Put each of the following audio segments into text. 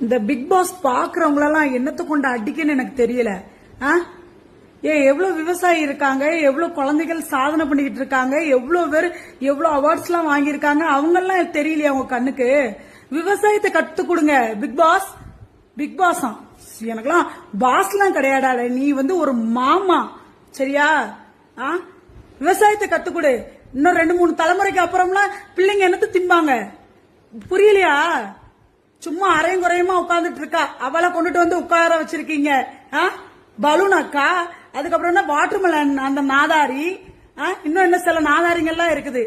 இந்த big pass பாக்குறவங்களெல்லாம் என்னத்தை கொண்டு அடிக்கன்னு எனக்கு தெரியல. ஆ? ஏ எவ்வளவு விவசாயி இருக்காங்க? எவ்வளவு குழந்தைகள் சாதனை பண்ணிக்கிட்டு இருக்காங்க? எவ்வளவு பேர் எவ்வளவு அவார்ட்ஸ் எல்லாம் வாங்கியிருக்காங்க? அவங்க எல்லாம் தெரியலையா உங்க கண்ணுக்கு? விவசாயத்தை கத்து கொடுங்க பிக் பாஸ் பிக் பாஸா எனக்கெல்லாம் பாஸ்லாம் கிடையாடா நீ வந்து ஒரு மாமா சரியா? ஆ? விவசாயத்தை கத்து கொடு. இன்னும் ரெண்டு மூணு தலைமுறைக்கு அப்புறம்லாம் பிள்ளைங்க என்னத்து திம்பாங்க புரியலையா? சும்மா அரையும் குறையுமா உட்கார்ந்துட்டு இருக்கா? அவளை கொண்டுட்டு வந்து உட்கார வச்சிருக்கீங்க. ஆ? பலூன் அக்கா. அதுக்கப்புறம் என்ன வாட்டர்மெலன் அந்த நாதாரி. ஆ? இன்னும் என்ன சில நாதாரிங்கெல்லாம் இருக்குது.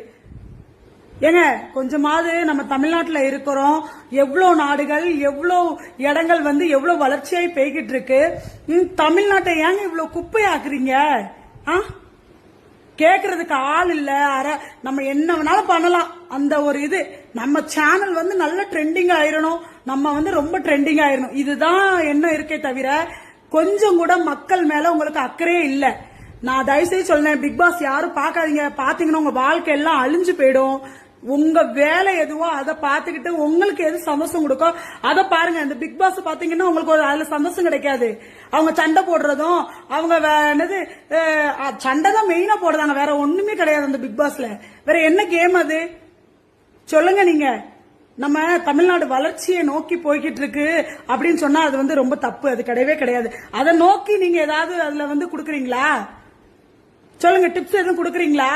ஏங்க கொஞ்சமாவது நம்ம தமிழ்நாட்டில் இருக்கிறோம். எவ்வளோ நாடுகள் எவ்வளோ இடங்கள் வந்து எவ்வளோ வளர்ச்சியாய் போய்கிட்டு இருக்கு. தமிழ்நாட்டை ஏங்க இவ்வளவு குப்பையாக்குறீங்க? ஆ? கேட்கறதுக்கு ஆள் இல்லை. அற நம்ம என்ன வேணாலும் பண்ணலாம். அந்த ஒரு இது நம்ம சேனல் வந்து நல்ல ட்ரெண்டிங் ஆயிரணும். நம்ம வந்து ரொம்ப ட்ரெண்டிங் ஆயிரணும். இதுதான் என்ன இருக்கே தவிர கொஞ்சம் கூட மக்கள் மேல உங்களுக்கு அக்கறையே இல்லை. நான் தயவுசெய்து சொல்றேன் பிக் பாஸ் யாரும் பார்க்காதீங்க. பாத்தீங்கன்னா உங்க வாழ்க்கை எல்லாம் அழிஞ்சு போயிடும். உங்க வேலை எதுவோ அதை பார்த்துக்கிட்டு உங்களுக்கு எது சந்தோஷம் கொடுக்கோ அதை பாருங்க. இந்த பிக் பாஸ் பாத்தீங்கன்னா உங்களுக்கு ஒரு அதுல சந்தோஷம் கிடைக்காது. அவங்க சண்டை போடுறதும் அவங்க என்னது சண்டை தான் மெயினா போடுறாங்க. வேற ஒண்ணுமே கிடையாது அந்த பிக் பாஸ்ல. வேற என்ன கேம் அது? சொல்லுங்க நீங்க. நம்ம தமிழ்நாடு வளர்ச்சியை நோக்கி போய்கிட்டு இருக்கு அப்படின்னு சொன்னா அது வந்து ரொம்ப தப்பு. அது கிடையவே கிடையாது. அதை நோக்கி நீங்க ஏதாவது அதுல வந்து கொடுக்குறீங்களா? சொல்லுங்க டிப்ஸ் எதுவும் கொடுக்குறீங்களா?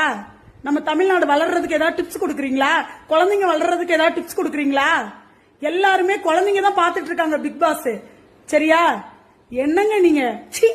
நம்ம தமிழ்நாடு வளர்றதுக்கு ஏதாவது டிப்ஸ் கொடுக்குறீங்களா? குழந்தைங்க வளர்றதுக்கு ஏதாவது டிப்ஸ் கொடுக்குறீங்களா? எல்லாருமே குழந்தைங்க தான் பார்த்துட்டு இருக்காங்க பிக் பாஸ் சரியா? என்னங்க நீங்க? ச்சீ!